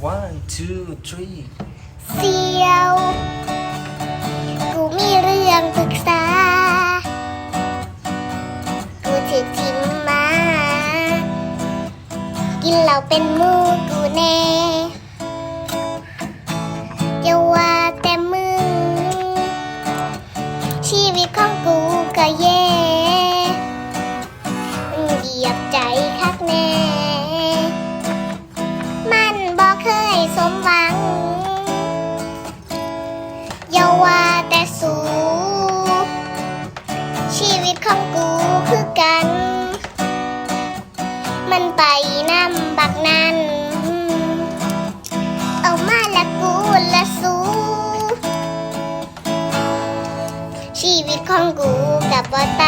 one two three เสียว กูมีเรื่องปรึกษา กูถึกทิมมา กินเหล้าเป็นหมูกูแน่อย่าว่าแต่มึง ชีวิตของกูก็แย่มึงเหยียบใจคักแน่ ชีวิตของกูคือกัน มันไปน้ำบักนั้น เอามาละกูละสู้ ชีวิตของกูกับว่าต่า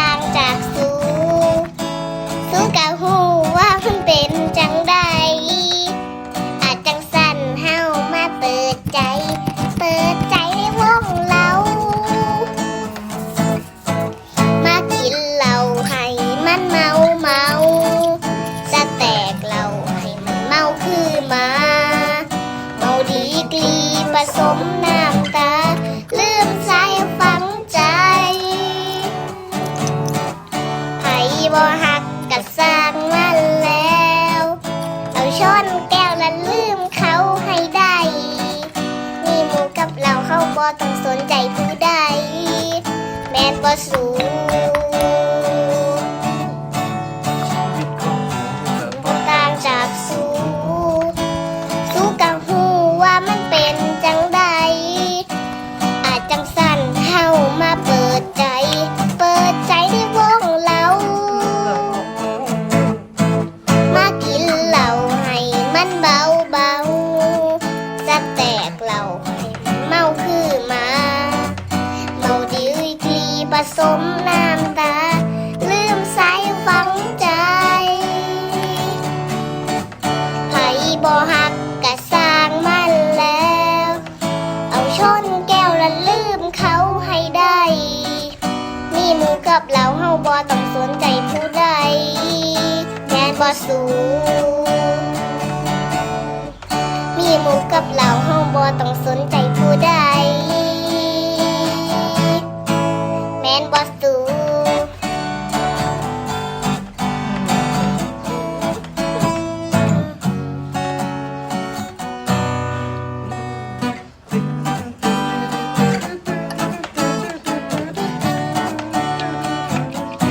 สมน้ำตา ลืมใจฝังใจไผบ่หักกะสร้างมันแล้ว เอาช้อนแก้วและลืมเขาให้ได้ มีหมูกับเราเข้าบ่ต้องสนใจผู้ใด แม่นบ่สูชี เบาจะแตกเหล้าให้เมาคือมาเมาดีกลีผสมน้ำตา ลืมสายฝังใจไผบ่หักกะสร้างมันแล้ว เอาชนแก้วและลืมเขาให้ได้มีหมูกับเราเฮาบ่ต้องสนใจผู้ใดแม่นบ่สูมี มูกับเหล่าห้องบอต้องสนใจ